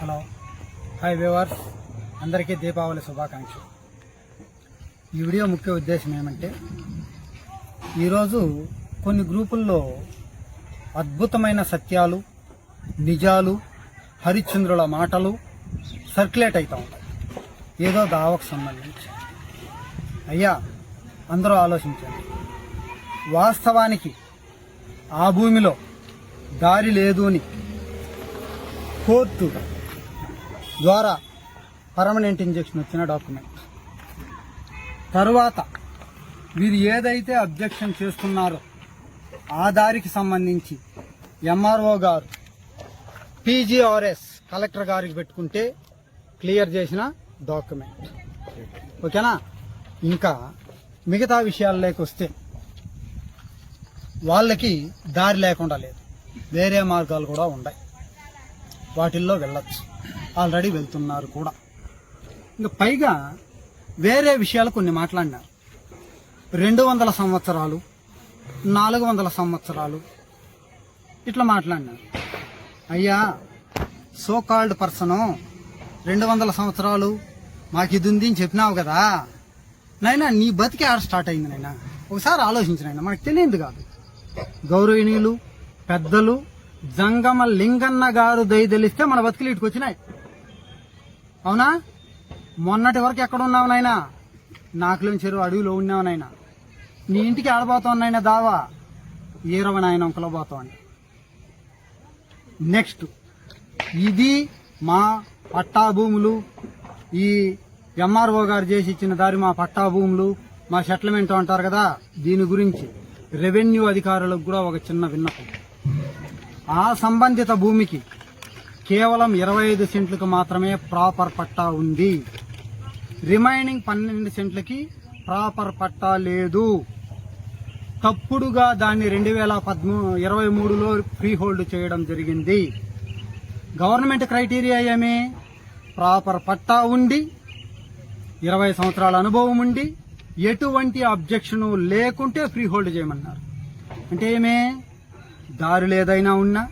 Hello. Hi viewers. అందరికీ దీపావళి శుభాకాంక్షలు. ఈ వీడియో ముఖ్య ఉద్దేశం ఏమంటే ఈరోజు కొన్ని గ్రూపుల్లో అద్భుతమైన సత్యాలు నిజాలు హరిశ్చంద్రుల మాటలు సర్క్యులేట్ అవుతా ఉంటాయి. ఏదో దావకు సంబంధించి. అయ్యా అందరూ ఆలోచించండి. వాస్తవానికి ఆ భూమిలో దారి లేదు అని కోర్టు ద్వారా పర్మనెంట్ ఇంజెక్షన్ వచ్చిన డాక్యుమెంట్. తరువాత వీరు ఏదైతే అబ్జెక్షన్ చేస్తున్నారో ఆ దారికి సంబంధించి ఎంఆర్ఓ గారు పీజీఆర్ఎస్ కలెక్టర్ గారికి పెట్టుకుంటే క్లియర్ చేసిన డాక్యుమెంట్. ఓకేనా? ఇంకా మిగతా విషయాల్లోకి వస్తే వాళ్ళకి దారి లేకుండా లేదు. వేరే మార్గాలు కూడా ఉన్నాయి వాటిల్లో వెళ్ళచ్చు. ఆల్రెడీ వెళ్తున్నారు కూడా. ఇంకా పైగా వేరే విషయాలు కొన్ని మాట్లాడినారు. రెండు వందల సంవత్సరాలు నాలుగు వందల సంవత్సరాలు ఇట్లా మాట్లాడినారు. అయ్యా సో కాల్డ్ పర్సను రెండు వందల సంవత్సరాలు మాకు ఇది ఉంది అని చెప్పినావు కదా. నైనా నీ బతికి ఆడ స్టార్ట్ అయింది నైనా ఒకసారి ఆలోచించినైనా మనకు తెలియదు కాదు. గౌరవనీయులు పెద్దలు జంగమ లింగన్న గారు దయ తెలిస్తే మన బతుకులు ఇటుకొచ్చినాయి. అవునా? మొన్నటి వరకు ఎక్కడ ఉన్నావు నాయనా? నాకులేని చెరువు అడవిలో ఉన్నావు నాయనా. నీ ఇంటికి ఆడబోతావు నాయన దావా? ఈరవ నాయన అంకులో నెక్స్ట్ ఇది మా పట్టా భూములు ఈ ఎంఆర్ఓ గారు చేసి ఇచ్చిన దారి మా పట్టా భూములు మా సెటిల్మెంట్ అంటారు కదా దీని గురించి రెవెన్యూ అధికారులకు కూడా ఒక చిన్న విన్నపం. ఆ సంబంధిత భూమికి కేవలం ఇరవై ఐదు సెంట్లకు మాత్రమే ప్రాపర్ పట్టా ఉంది. రిమైనింగ్ పన్నెండు సెంట్లకి ప్రాపర్ పట్టా లేదు. తప్పుడుగా దాన్ని రెండు వేల పద్మూ ఇరవై మూడులో ఫ్రీ హోల్డ్ చేయడం జరిగింది. గవర్నమెంట్ క్రైటీరియా ఏమి? ప్రాపర్ పట్టా ఉండి ఇరవై సంవత్సరాల అనుభవం ఉండి ఎటువంటి అబ్జెక్షన్ లేకుంటే ఫ్రీ హోల్డ్ చేయమన్నారు. అంటే ఏమే? దారులు ఏదైనా ఉన్నా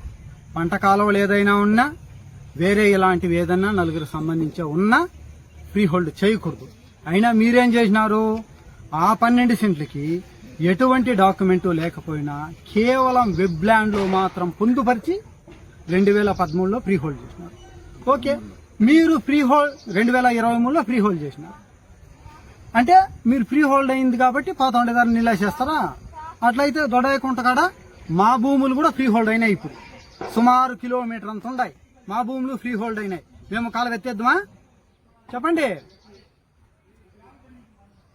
పంట కాలువలు ఏదైనా ఉన్నా వేరే ఇలాంటివి ఏదైనా నలుగురు సంబంధించి ఉన్నా ఫ్రీ హోల్డ్ చేయకూడదు. అయినా మీరేం చేసినారు? ఆ పన్నెండు సెంట్లకి ఎటువంటి డాక్యుమెంటు లేకపోయినా కేవలం వెబ్ ల్యాండ్లో మాత్రం పొందుపరిచి రెండు వేల పదమూడులో ఫ్రీ హోల్డ్ చేసినారు. ఓకే మీరు ఫ్రీ హోల్డ్ రెండు వేల ఇరవై మూడులో ఫ్రీ హోల్డ్ చేసినారు. అంటే మీరు ఫ్రీ హోల్డ్ అయింది కాబట్టి పదకొండు గారు చేస్తారా అట్లయితే దొడయకుంట కాడ మా భూములు కూడా ఫ్రీ హోల్డ్ అయినాయి ఇప్పుడు. సుమారు కిలోమీటర్ అంత ఉన్నాయి. మా భూములు ఫ్రీ హోల్డ్ అయినాయి. మేము కాలు ఎత్తేద్దామా చెప్పండి.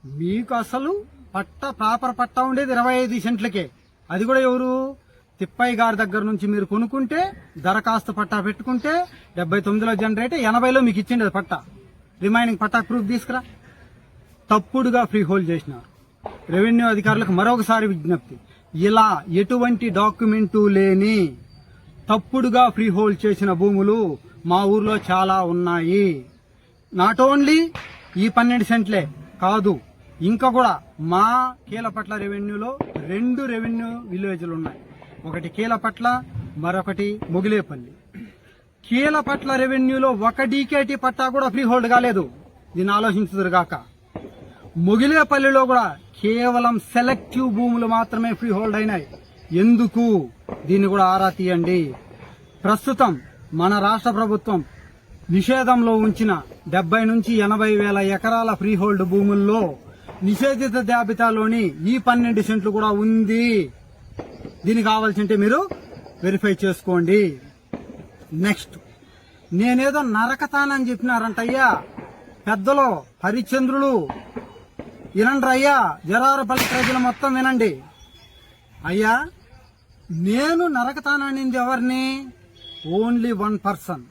మీకు అసలు పట్ట ప్రాపర్ పట్టా ఉండేది ఇరవై ఐదు సెంట్లకే. అది కూడా ఎవరు? తిప్పయ్య గారి దగ్గర నుంచి మీరు కొనుక్కుంటే దరఖాస్తు పట్టా పెట్టుకుంటే డెబ్బై తొమ్మిదిలో జనరేట్ ఎనభైలో మీకు ఇచ్చింది అది పట్టా. రిమైనింగ్ పట్టా ప్రూఫ్ తీసుకురా. తప్పుడుగా ఫ్రీ హోల్డ్ చేసినారు. రెవెన్యూ అధికారులకు మరొకసారి విజ్ఞప్తి. ఇలా ఎటువంటి డాక్యుమెంటు లేని తప్పుడుగా ఫ్రీ హోల్డ్ చేసిన భూములు మా ఊర్లో చాలా ఉన్నాయి. నాట్ ఓన్లీ ఈ పన్నెండు సెంట్లే కాదు ఇంకా కూడా మా కీలపట్ల రెవెన్యూలో రెండు రెవెన్యూ విలేజ్లు ఉన్నాయి. ఒకటి కీలపట్ల మరొకటి మొగిలేపల్లి. కీలపట్ల రెవెన్యూలో ఒక డీకేటీ పట్టా కూడా ఫ్రీ హోల్డ్ కాలేదు. దీన్ని ఆలోచించదురుగాక. మొగిలేపల్లిలో కూడా కేవలం సెలెక్టివ్ భూములు మాత్రమే ఫ్రీ హోల్డ్ అయినాయి. ఎందుకు దీన్ని కూడా ఆరా తీయండి? ప్రస్తుతం మన రాష్ట్ర ప్రభుత్వం నిషేధంలో ఉంచిన డెబ్బై నుంచి ఎనభై వేల ఎకరాల ఫ్రీ హోల్డ్ భూముల్లో నిషేధిత జాబితాలోని ఈ పన్నెండు సెంట్లు కూడా ఉంది. దీనికి కావాల్సింటే మీరు వెరిఫై చేసుకోండి. నెక్స్ట్ నేనేదో నరకతానని చెప్పినారంటయ్యా. పెద్దలు హరిశ్చంద్రులు వినండి అయ్యా జరారపల్లి ప్రజలు మొత్తం వినండి. అయ్యా నేను నరకతాననింది ఎవరిని? ఓన్లీ వన్ పర్సన్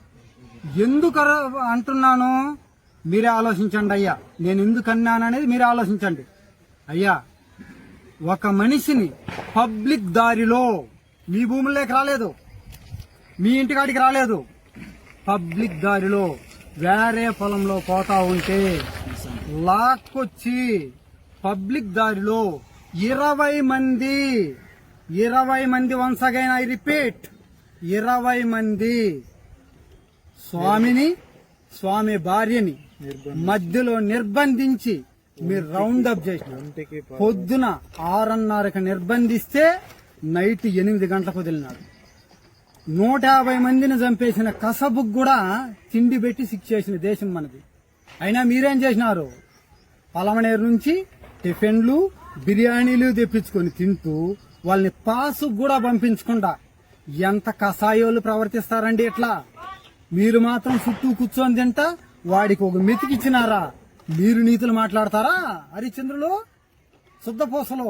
ఎందుకు అంటున్నాను? మీరే ఆలోచించండి అయ్యా. నేను ఎందుకు అన్నాననేది మీరే ఆలోచించండి. అయ్యా ఒక మనిషిని పబ్లిక్ దారిలో మీ భూముల్లోకి రాలేదు. మీ ఇంటికాడికి రాలేదు. పబ్లిక్ దారిలో వేరే పొలంలో పోతా ఉంటే లాక్కొచ్చి పబ్లిక్ దారిలో ఇరవై మంది ఇరవై మంది వన్స్ అగైన్ ఐ రిపీట్. ఇరవై మంది స్వామిని స్వామి భార్యని మధ్యలో నిర్బంధించి మీరు రౌండ్ అప్ చేసిన పొద్దున ఆరున్నరకు నిర్బంధిస్తే నైట్ ఎనిమిది గంటలకు వదిలినాడు నూట యాభై మందిని చంపేసిన కసబుకు కూడా తిండి పెట్టి శిక్ష చేసిన దేశం మనది. అయినా మీరేం చేసినారు? పలమనేరు నుంచి టిఫిన్లు బిర్యానీలు తెప్పించుకొని తింటూ వాళ్ళని పాసు కూడా పంపించకుండా ఎంత కషాయోలు ప్రవర్తిస్తారండి ఇట్లా? మీరు మాత్రం చుట్టూ కూర్చొని తింటా వాడికి ఒక మెతికిచ్చినారా? మీరు నీతులు మాట్లాడతారా? హరిచంద్రులు శుద్ధపూసలో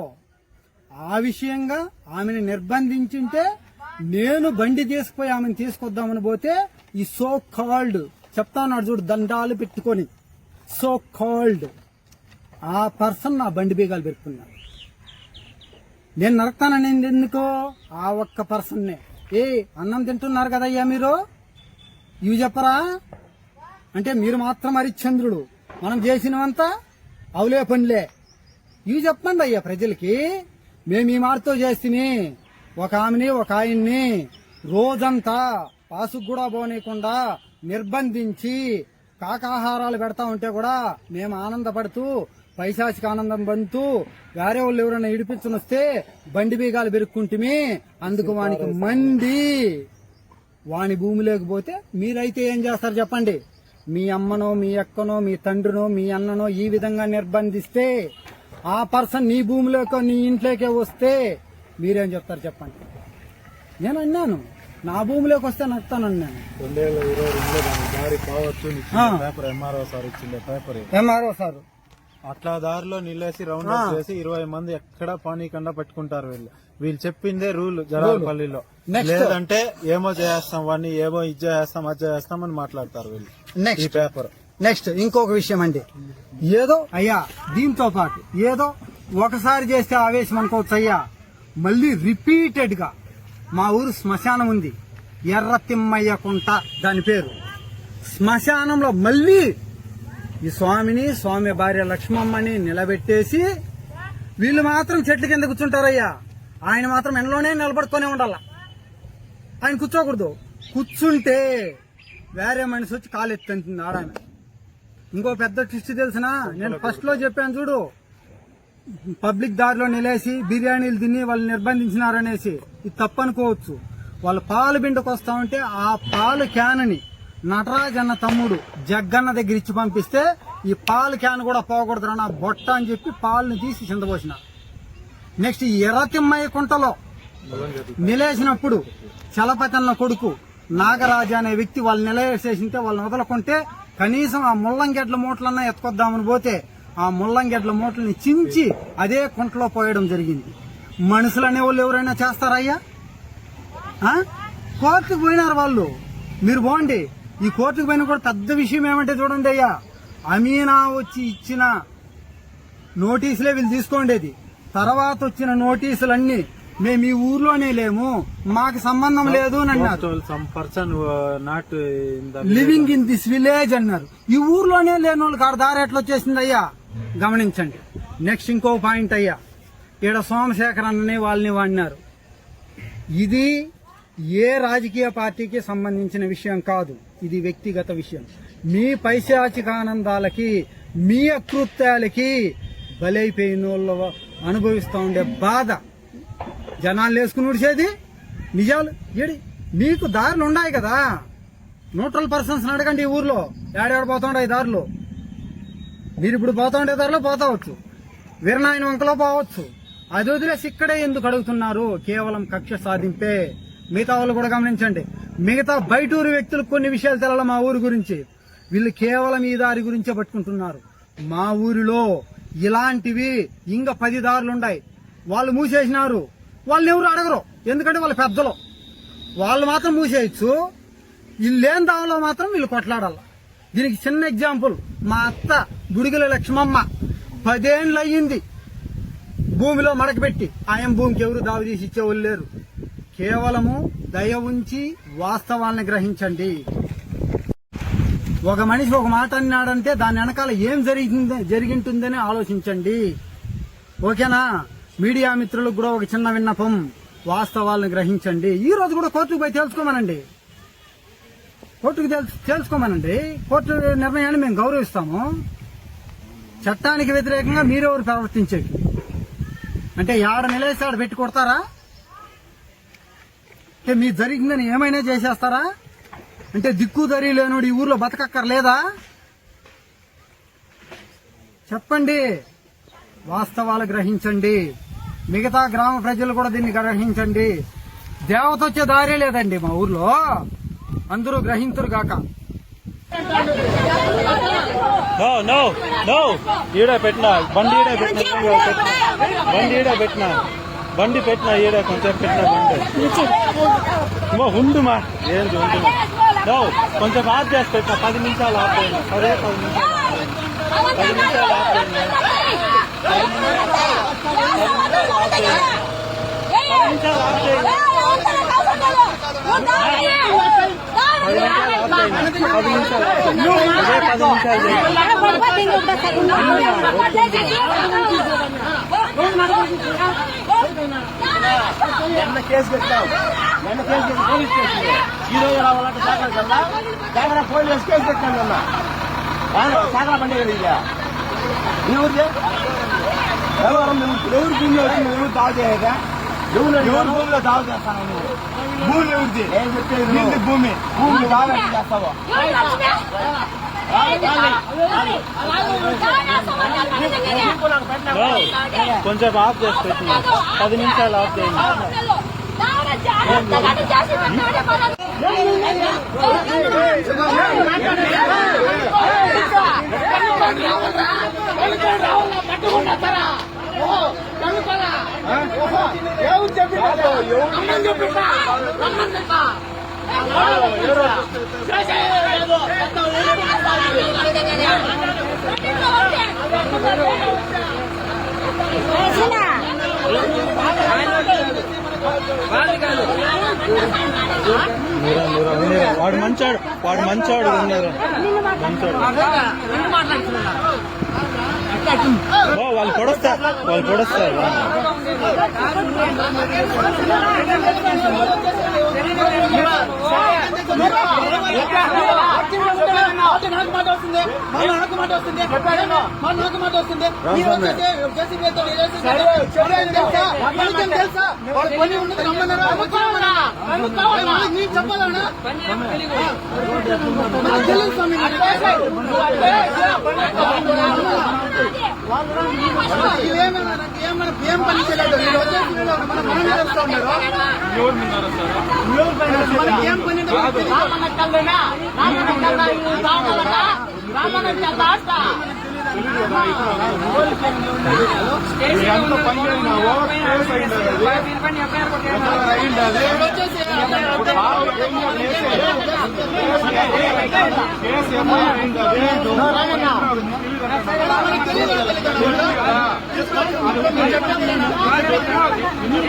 ఆ విషయంగా ఆమెను నిర్బంధించుంటే నేను బండి తీసుకుపోయి ఆమెను తీసుకొద్దామని పోతే ఈ సో కాల్డ్ చెప్తాను చూడు దండాలు పెట్టుకొని సో కాల్డ్ ఆ పర్సన్ నా బండి బీగాలు పెట్టుకున్నాడు. నేను నరకుతానని ఎందుకో? ఆ ఒక్క పర్సన్నే. ఏ అన్నం తింటున్నారు కదయ్యా మీరు? ఇవి చెప్పరా? అంటే మీరు మాత్రం హరిశ్చంద్రుడు. మనం చేసినవంతా అవులే పనిలే. ఇవి చెప్పండి అయ్యా ప్రజలకి. మేము ఈ మార్తో చేస్తేమి ఒక ఆమెని ఒక ఆయన్ని రోజంతా పాసుకు కూడా పోనీయకుండా నిర్బంధించి కాకాహారాలు పెడతా ఉంటే కూడా మేము ఆనందపడుతూ పైశాచిక ఆనందం బంతూ వేరే వాళ్ళు ఎవరైనా ఇడిపించని వస్తే బండి బీగాలు పెరుక్కుంటుమి. అందుకు వానికి మండి. వాని భూమి లేకపోతే మీరైతే ఏం చేస్తారు చెప్పండి? మీ అమ్మనో మీ అక్కనో మీ తండ్రినో మీ అన్ననో ఈ విధంగా నిర్బంధిస్తే ఆ పర్సన్ నీ భూమిలోకో నీ ఇంట్లోకే వస్తే మీరేం చెప్తారు చెప్పండి? నేను అన్నాను. నా భూమిలోకి వస్తే. ఇచ్చింది పేపర్ ఎంఆర్ఓ సార్. అట్లా దారిలో నిల్లేసి రౌండ్ అప్ చేసి ఇరవై మంది ఎక్కడ పానీకుండా పట్టుకుంటారు వీళ్ళు. వీళ్ళు చెప్పిందే రూల్ జరాలపల్లిలో. లేదంటే ఏమో చేస్తాం వాడిని ఏమో ఇది చేస్తాం అది చేస్తాం అని మాట్లాడతారు వీళ్ళు. ఈ నెక్స్ట్ పేపర్ నెక్స్ట్ ఇంకొక విషయం అండి. ఏదో అయ్యా దీంతో పాటు ఏదో ఒకసారి చేస్తే ఆవేశం అనుకోవచ్చు అయ్యా. మళ్ళీ రిపీటెడ్గా మా ఊరు శ్మశానం ఉంది. ఎర్ర తిమ్మయ్య కుంట దాని పేరు. శ్మశానంలో మళ్ళీ ఈ స్వామిని స్వామి భార్య లక్ష్మమ్మని నిలబెట్టేసి వీళ్ళు మాత్రం చెట్ల కింద కూర్చుంటారయ్యా. ఆయన మాత్రం ఎండలోనే నిలబడుతూనే ఉండాల. ఆయన కూర్చోకూడదు. కూర్చుంటే వేరే మనిషి వచ్చి కాలు ఎత్తుంది ఆడామె ఇంకో పెద్ద ట్విస్ట్ తెలిసిన నేను ఫస్ట్లో చెప్పాను చూడు. పబ్లిక్ దారిలో నిలేసి బిర్యానీలు తిని వాళ్ళు నిర్బంధించినారనేసి ఇది తప్పనుకోవచ్చు. వాళ్ళు పాలు బిండకు వస్తా ఉంటే ఆ పాలు క్యాన్ని నటరాజ్ అన్న తమ్ముడు జగ్గన్న దగ్గర ఇచ్చి పంపిస్తే ఈ పాలు క్యాన్ కూడా పోకూడదురా నా బొట్ట అని చెప్పి పాలను తీసి చిందబోసిన నెక్స్ట్ ఈ ఎర్రతిమ్మయ్య కుంటలో నిలేసినప్పుడు చలపతన్న కొడుకు నాగరాజు అనే వ్యక్తి వాళ్ళు నిలవేసేసింటే వాళ్ళని వదలకుంటే కనీసం ఆ ముల్లంగెడ్ల మూటలన్నా ఎత్తుకొద్దామని పోతే ఆ ముల్లంగెడ్ల మూటల్ని చించి అదే కుంటలో పోయడం జరిగింది. మనుషులు అనేవాళ్ళు ఎవరైనా చేస్తారయ్యా? కోర్టుకు పోయినారు వాళ్ళు. మీరు పోండి. ఈ కోర్టుకు పోయిన కూడా పెద్ద విషయం ఏమంటే చూడండి అయ్యా అమీనా వచ్చి ఇచ్చిన నోటీసులే వీళ్ళు తీసుకోండేది తర్వాత వచ్చిన నోటీసులన్నీ మేము ఈ ఊర్లోనే లేము మాకు సంబంధం లేదు అని అన్నారు. లివింగ్ ఇన్ దిస్ విలేజ్ అన్నారు. ఈ ఊర్లోనే లేని వాళ్ళకి ఆడ దారి ఎట్లా వచ్చేసింది అయ్యా? గమనించండి. నెక్స్ట్ ఇంకో పాయింట్ అయ్యా. ఈడ సోమశేఖర్ అన్నని వాళ్ళని వాడినారు. ఇది ఏ రాజకీయ పార్టీకి సంబంధించిన విషయం కాదు. ఇది వ్యక్తిగత విషయం. మీ పైశాచికానందాలకి మీ అకృత్యాలకి బలైపోయిన వాళ్ళు అనుభవిస్తూ ఉండే బాధ. జనాలు వేసుకుని ఉడిచేది నిజాలు? ఏడి? మీకు దారులు ఉన్నాయి కదా. న్యూట్రల్ పర్సన్స్ అడగండి ఈ ఊర్లో. ఏడాడు పోతుండే దారులు? మీరు ఇప్పుడు పోతుండే దారిలో పోతావచ్చు. వీరనాయన వంకలో పోవచ్చు. అది వదిలేసి ఇక్కడే ఎందుకు అడుగుతున్నారు? కేవలం కక్ష సాధింపే. మిగతా వాళ్ళు కూడా గమనించండి. మిగతా బయటూరు వ్యక్తులు కొన్ని విషయాలు తెలాలి మా ఊరి గురించి. వీళ్ళు కేవలం ఈ దారి గురించే పట్టుకుంటున్నారు. మా ఊరిలో ఇలాంటివి ఇంకా పది దారులు ఉన్నాయి వాళ్ళు మూసేసినారు. వాళ్ళని ఎవరు అడగరు. ఎందుకంటే వాళ్ళ పెద్దలు. వాళ్ళు మాత్రం మూసేయచ్చు. వీళ్ళు లేని దానిలో మాత్రం వీళ్ళు కొట్లాడాల. దీనికి చిన్న ఎగ్జాంపుల్. మా అత్త బుడిగల లక్ష్మమ్మ పదేళ్ళు అయ్యింది భూమిలో మడకబెట్టి ఆయన భూమికి ఎవరు దావి తీసి ఇచ్చేవాళ్ళు లేరు. కేవలము దయ ఉంచి వాస్తవాలను గ్రహించండి. ఒక మనిషి ఒక మాట అన్నాడంటే దాని వెనకాల ఏం జరిగింది జరిగింటుందని ఆలోచించండి. ఓకేనా? మీడియా మిత్రులకు కూడా ఒక చిన్న విన్నపం వాస్తవాలను గ్రహించండి. ఈ రోజు కూడా కోర్టుకు పోయి తెలుసుకోమనండి. కోర్టుకు తెలుసు తెలుసుకోమనండి. కోర్టు నిర్ణయాన్ని మేము గౌరవిస్తాము. చట్టానికి వ్యతిరేకంగా మీరెవరు ప్రవర్తించేది? అంటే ఆడ నిలేసి ఆడ పెట్టి కొడతారా? అంటే మీ జరిగిందని ఏమైనా చేసేస్తారా? అంటే దిక్కు దరి లేనోడు ఈ ఊర్లో బతకక్కర్లేదా? చెప్పండి. వాస్తవాలు గ్రహించండి. మిగతా గ్రామ ప్రజలు కూడా దీన్ని గ్రహించండి. దేవత వచ్చే దారే లేదండి మా ఊర్లో. అందరూ గ్రహింతురు గాక. No no no. ఈడ పెట్టిన. బండి పెట్టిన. బండి పెట్టిన. బండి పెట్టిన ఈడ కొంచెం పెట్టిన బండి అమ్మో ఉండుమా ఏంది ఉండుమా నో కొంచెం ఆఫ్ చేసి పెట్టిన పది నిమిషాలు ఆఫ్ చేయండి పదే పది నిమిషాలు పది నిమిషాలు ఆఫ్ చేయండి పది నిమిషాలు ఆఫ్ చేయండి పది నిమిషాలు ఆఫ్ చేయండి అదే పది నిమిషాలు చేయండి నిన్న కేసు పెట్టావు నిన్న కేసు పెట్టి పోలీస్ స్టేషన్ ఈ రోజు రావాలంటే సాగర కన్నా సాగర పోలీస్ కేసు పెట్టాను నిన్న సాగర బండి కదా ఇక ఎవరిది ఎవరు నువ్వు ఎవరు భూమిలో వచ్చి నువ్వు ఎవరు దావ చేయగా ఎవరు ఎవరు భూమిలో దావ చేస్తాను నువ్వు భూమి ఎవరిది నేను చెప్పేది నీది భూమి భూమి దావ ఎట్లా చేస్తావు నో కొంచెం ఆఫ్ చేసి పెట్టిన పది నిమిషాలు ఆఫ్ చేయండి. మీరా మీరా వాడు మంచాడు వాడు మంచాడు ఉన్నారు మంచాడు ఓ వాళ్ళు పొడస్తారు. వాళ్ళు పొడస్తారు ఏం పని చేయలేదు మీరు వచ్చేసి వీళ్ళు మన మన మీద వస్తూ ఉన్నారు మనకి ఏం పని ఉందో మనకు తెలియదు. మీరు వచ్చేసి మనకి తెలియదు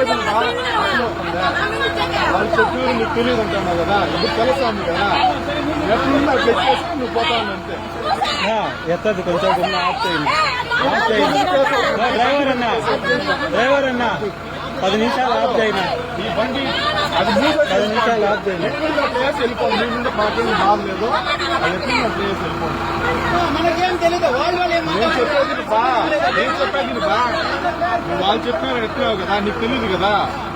మనకి వాళ్ళు చెప్పి నీకు తెలియదు అంటున్నావు కదా ఇప్పుడు తెలుస్తాను కదా ఎట్లున్నా చెప్పేసి నువ్వు పోతావు అంతే ఎత్తది కొంచెం కొంచెం ఆఫ్ చేయండి ఆఫ్ చేయండి డ్రైవర్ అన్నా డ్రైవర్ అన్నా పది నిమిషాలు ఆఫ్ చేయండి ఈ బండి అది పది నిమిషాలు ఆఫ్ చేయండి ఎట్లున్నా ప్లేస్ వెళ్ళిపోండి మీ నుండి మాకేం బాగలేదు అది ఎట్లున్నా ప్లేస్ వెళ్ళిపోండి మనకేం తెలియదు వాళ్ళు వాళ్ళు ఏం నేను చెప్పేది బా. నేను చెప్పేది బా. నువ్వు వాళ్ళు చెప్పినారు ఎత్తావు కదా నీకు తెలియదు కదా.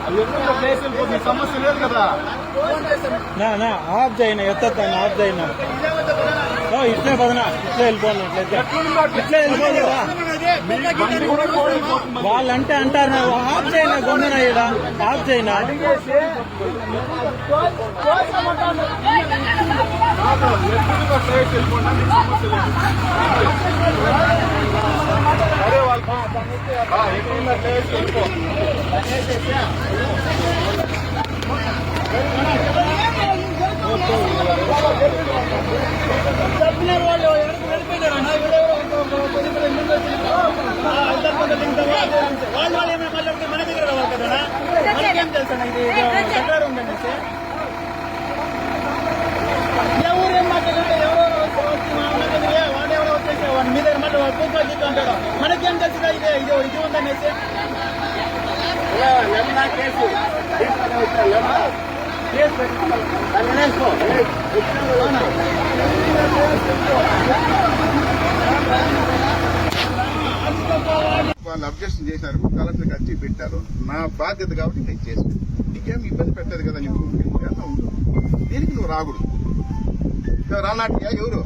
అది ఎట్లున్నా ప్లేస్ వెళ్ళిపోతుంది సమస్య లేదు కదా. నా నా ఆఫ్ చేయనా ఎత్తాను ఆఫ్ చేయనా? ఇట్లే పదనా ఇట్లే వెళ్ళిపోను ఇట్లే వాళ్ళంటే అంటారు ఆఫ్ చేయనా గమ్మున ఆఫ్ చేయనా వాళ్ళు చెప్పినారు వాళ్ళు ఎవరికి వెళ్ళిపోయినారు అన్న ఎవరెవరో కొద్ది కొద్ది ముందు వచ్చి అందరి ముందు దిగుతాము వాళ్ళు వాళ్ళు ఏమైనా మాట్లాడితే మన దగ్గర రావాలి కదా మనకేం తెలుసు అన్న ఇది చక్రాలు ఉందనేసి ఎవరు ఏం మాట్లాడితే ఎవరో వచ్చి మా అన్న దగ్గర వాడు ఎవరో వచ్చేసి వాడి మీద మాట వాడు కూర్చొని చెప్తూ ఉంటాడు మనకేం తెలుసు ఇది ఇది ఇది ఉందనేసి కేసు? కేసు పెట్టుకున్నాం వాళ్ళు అబ్జెక్షన్ చేశారు కలెక్టర్ వచ్చి పెట్టారు. నా బాధ్యత కాబట్టి నేను చేశాను. నీకేం ఇబ్బంది పెట్టదు కదా నీకు? ఏమన్నా ఉండు. దీనికి నువ్వు రాకూడదు. రానాటియా ఎవరు?